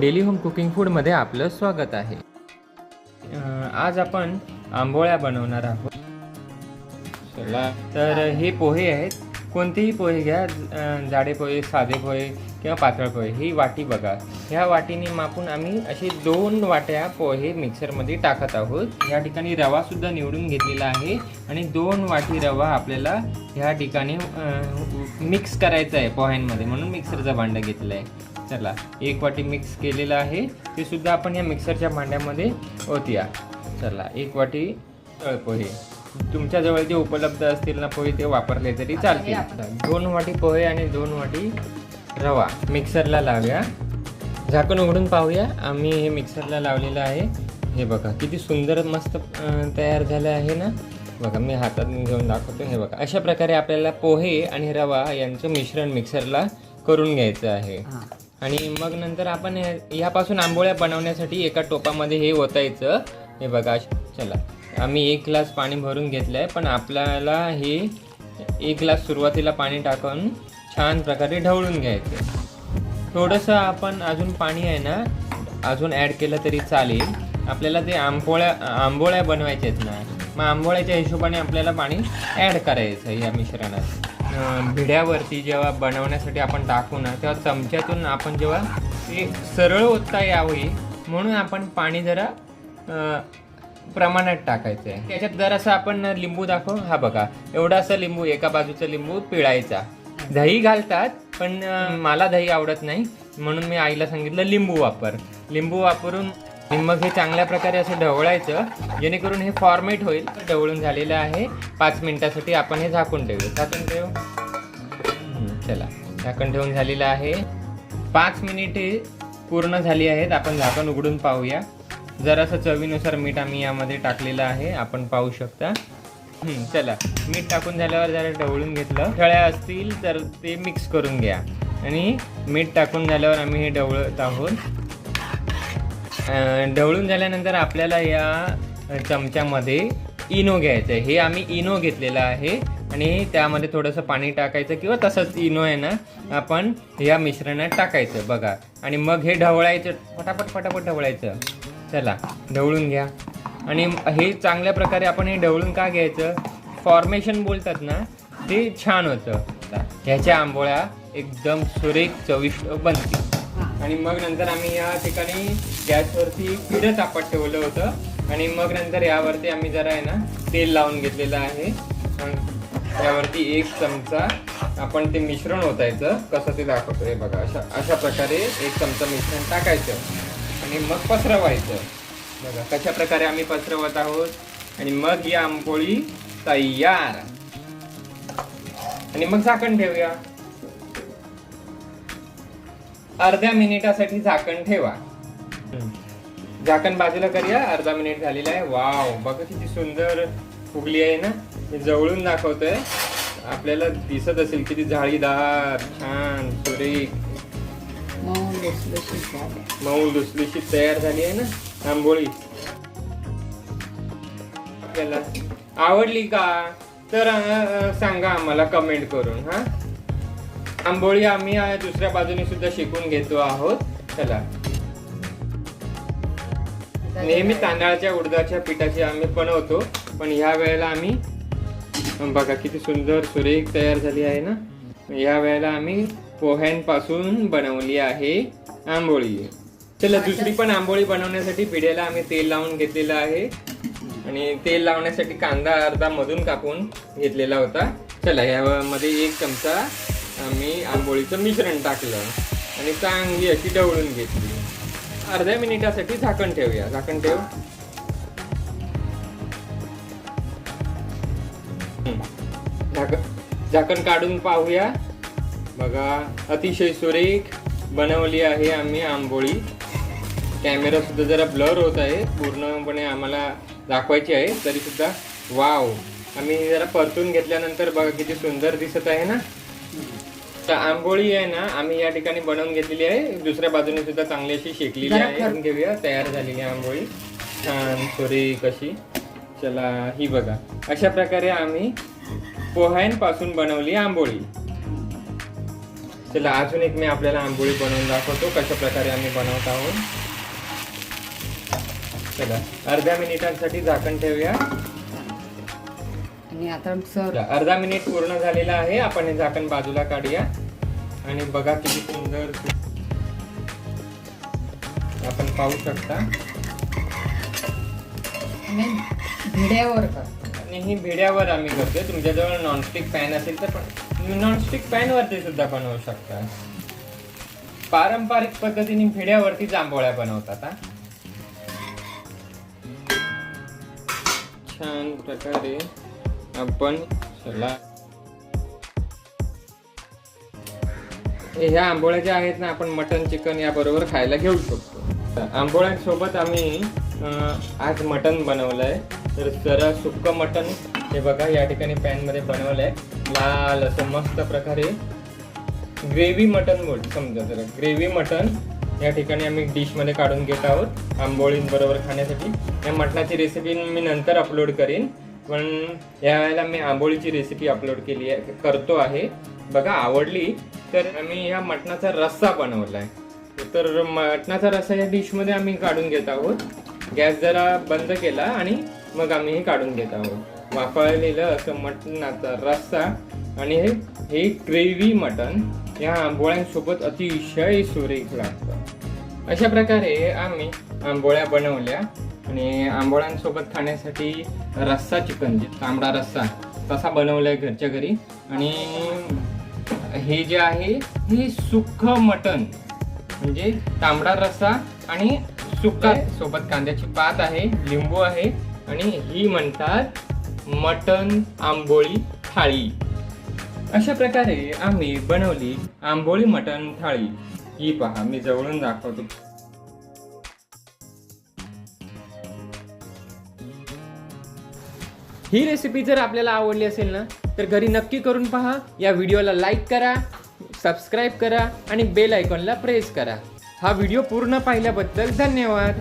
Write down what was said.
Daily home cooking फूडमध्ये आपलं स्वागत आहे. आज आपण आंबोळ्या बनवणार आहोत. चला तर हे पोहे आहेत. कोणतेही पोहे घ्या जाडे पोहे साधे पोहे किंवा पातळ पोहे ही वाटी बघा. ह्या वाटीने मापून आम्ही अशी दोन वाट्या पोहे मिक्सरमध्ये टाकत आहोत. या ठिकाणी रवासुद्धा निवडून घेतलेला आहे आणि दोन वाटी रवा आपल्याला ह्या ठिकाणी मिक्स करायचा आहे पोह्यांमध्ये म्हणून मिक्सरचा भांडं घेतलं आहे. चला एक वाटी मिक्स केलेलं आहे. ते सुद्धा आपण या मिक्सरच्या भांड्यामध्ये ओतूया. चला एक वाटी पोहे तुमच्याजवळ जे उपलब्ध असतील ना पोहे ते वापरले तरी चालतील. दोन वाटी पोहे आणि दोन वाटी रवा मिक्सरला लावूया. झाकण उघडून पाहूया. आम्ही हे मिक्सरला लावलेलं आहे. हे बघा किती सुंदर मस्त तयार झालं आहे ना? बघा मी हातात घेऊन दाखवतो. हे बघा अशा प्रकारे आपल्याला पोहे आणि रवा यांचं मिश्रण मिक्सरला करून घ्यायचं आहे. आणि मग नंतर आपण हे- यापासून आंबोळ्या बनवण्यासाठी एका टोपामध्ये हे ओतायचं. हे बघा चला. आम्ही एक ग्लास पाणी भरून घेतलं आहे पण आपल्याला हे एक ग्लास सुरुवातीला पाणी टाकून छान प्रकारे ढवळून घ्यायचं थोडंसं आपण अजून पाणी आहे ना अजून ॲड केलं तरी चालेल. आपल्याला ते आंबोळ्या आंबोळ्या बनवायच्या आहेत ना मग आंबोळ्याच्या हिशोबाने आपल्याला पाणी ॲड करायचं या मिश्रणात. भिड्यावरती जेव्हा बनवण्यासाठी आपण टाकू ना तेव्हा चमच्यातून आपण जेव्हा ते सरळ ओतता यावी म्हणून आपण पाणी जरा प्रमाणात टाकायचं. आहे त्याच्यात जरासं आपण लिंबू दाखव हा बघा एवढासा लिंबू एका बाजूचा लिंबू पिळायचा. दही घालतात पण मला दही आवडत नाही म्हणून मी आईला सांगितलं लिंबू वापर. लिंबू वापरून मग हे चांगल्या प्रकारे असं ढवळायचं जेणेकरून हे फॉर्मेट होईल. ढवळून झालेलं आहे. पाच मिनिटासाठी आपण हे झाकून ठेवू. झाकून ठेवू? चला. झाकण ठेवून झालेलं आहे. पाच मिनिटे पूर्ण झाली आहेत. आपण झाकण उघडून पाहूया. जरासं चवीनुसार मीठ आम्ही यामध्ये टाकलेलं आहे. आपण पाहू शकता. चला. मीठ टाकून झाल्यावर जरा ढवळून घेतलं. ठळ्या असतील तर ते मिक्स करून घ्या. आणि मीठ टाकून झाल्यावर आम्ही हे ढवळत आहोत. ढवळून झाल्यानंतर आपल्याला या चमच्यामध्ये इनो घ्यायचं आहे. हे आम्ही इनो घेतलेलं आहे. आणि त्यामध्ये थोडंसं पाणी टाकायचं किंवा तसंच इनो आहे ना आपण या मिश्रणात टाकायचं बघा. आणि मग हे ढवळायचं. फटाफट फटाफट ढवळायचं. चला ढवळून घ्या. आणि हे चांगल्या प्रकारे आपण हे ढवळून का घ्यायचं? फॉर्मेशन बोलतात ना ते छान होतं. ह्याच्या आंबोळ्या एकदम सुरेख चविष्ट बनतील. आणि मग नंतर आम्ही या ठिकाणी गॅसवरती पिढं तापत ठेवलं होतं. आणि मग नंतर यावरती आम्ही जरा आहे ना तेल लावून घेतलेलं आहे. त्यावरती यावरती एक चमचा आपण ते मिश्रण ओतायचं. कसं ते दाखवतो हे बघा. अशा अशा प्रकारे एक चमचा मिश्रण टाकायचं. आणि मग पसरवायचं. बघा कशा प्रकारे आम्ही पसरवत आहोत? आणि मग ही आंबोळी तयार. आणि मग झाकण ठेवूया. अर्ध्या मिनिटासाठी झाकण ठेवा. झाकण बाजूला करूया. अर्धा मिनिट झालेला आहे. वाव बघा किती सुंदर फुगली आहे ना? मी जवळून दाखवतोय. आपल्याला दिसत असेल किती जाळीदार छान सुरेख. मऊ लुसलुशीत तयार झाली आहे ना? आंबोळी. आपल्याला आवडली का? तर सांगा आम्हाला कमेंट करून हा? आंबोळी आम्ही दुसऱ्या बाजूने सुद्धा शिकून घेतो आहोत. चला. नेहमी तांदळाच्या उडदाच्या पिठाची आम्ही बनवतो. पण ह्या वेळेला आम्ही बघा किती सुंदर सुरेख तयार झाली आहे ना? ह्या वेळेला आम्ही पोह्यांपासून बनवली आहे आंबोळी. चला दुसरी पण आंबोळी बनवण्यासाठी पिढ्याला आम्ही तेल लावून घेतलेलं आहे. आणि तेल लावण्यासाठी कांदा अर्धा मधून कापून घेतलेला होता. चला ह्यामध्ये एक चमचा आम्ही आंबोळीचं मिश्रण टाकलं आणि चांगली अशी ढवळून घेतली. अर्ध्या मिनिटासाठी झाकण ठेवूया. झाकण ठेव. हम्म. झाक- झाकण काढून पाहूया. बघा अतिशय सुरेख बनवली आहे आम्ही आंबोळी. कॅमेरा सुद्धा जरा ब्लर होत आहे. पूर्णपणे आम्हाला दाखवायची आहे तरी सुद्धा वाव आम्ही जरा परतून घेतल्यानंतर बघा किती सुंदर दिसत आहे ना? तर आंबोळी आहे ना आम्ही या ठिकाणी बनवून घेतलेली आहे. दुसऱ्या बाजूने सुद्धा चांगली अशी शेकलेली आहे. घेऊया तयार झालेली आंबोळी. छान सुरेख अशी. चला ही बघा. अशा प्रकारे आम्ही पोह्यांपासून बनवली आंबोळी. चला अजून एक मी आपल्याला आंबोळी बनवून दाखवतो कशा प्रकारे आम्ही बनवत आहोत. चला अर्ध्या मिनिटांसाठी झाकण ठेवूया. आणि आता अर्धा मिनिट पूर्ण झालेला आहे आपण हे झाकण बाजूला काढूया. आणि बघा किती सुंदर आपण पाहू शकता. भिड्यावर आणि ही भिड्यावर आम्ही करतोय. तुमच्याजवळ नॉनस्टिक पॅन असेल तर पण नॉनस्टिक पॅन वरती सुद्धा बनवू शकता. पारंपरिक पद्धतीने भिड्यावरती जांभोळ्या बनवतात हा. छान प्रकारे आपण ह्या आंबोळ्या ज्या आहेत ना आपण मटन चिकन या बरोबर खायला घेऊ शकतो. आंबोळ्यांसोबत आम्ही आज आज मटन आहे तर जरा सुक्क मटन हे बघा या ठिकाणी पॅनमध्ये बनवलं आहे लाल असं मस्त प्रकारे ग्रेव्ही मटन बोल समजा जरा. ग्रेव्ही मटन या ठिकाणी आम्ही डिशमध्ये काढून घेत आहोत आंबोळींबरोबर खाण्यासाठी. या मटणाची रेसिपी मी नंतर अपलोड करीन पण यावेळेला मी आंबोळीची रेसिपी अपलोड केली आहे करतो आहे. बघा आवडली तर आम्ही ह्या मटणाचा रस्सा बनवला आहे तर मटणाचा रस्सा या डिशमध्ये आम्ही काढून घेत आहोत. गॅस जरा बंद केला आणि मग आम्ही हे काढून घेत आहोत. वाफळलेलं असं मटणाचा रस्सा आणि हे हे ग्रेव्ही मटण या आंबोळ्यांसोबत अतिशय सुरेख लागतं. अशा प्रकारे आम्ही आंबोळ्या बनवल्या आणि आंबोळ्यांसोबत खाण्यासाठी रस्सा चिकन जे तांबडा रस्सा तसा बनवलाय घरच्या घरी. आणि हे जे आहे हे सुख मटण. म्हणजे तांबडा रस्सा आणि सुक्का सोबत कांद्याची पात आहे लिंबू आहे आणि ही म्हणतात मटण आंबोळी थाळी. अशा प्रकारे आम्ही बनवली आंबोळी मटण थाळी. ही पहा मी जवळून दाखवतो. ही रेसिपी जर आपल्याला आवडली असेल ना तर घरी नक्की करून पहा. या व्हिडिओला लाईक करा. सबस्क्राईब करा आणि बेल आयकॉनला प्रेस करा. हा व्हिडिओ पूर्ण पाहिल्याबद्दल धन्यवाद.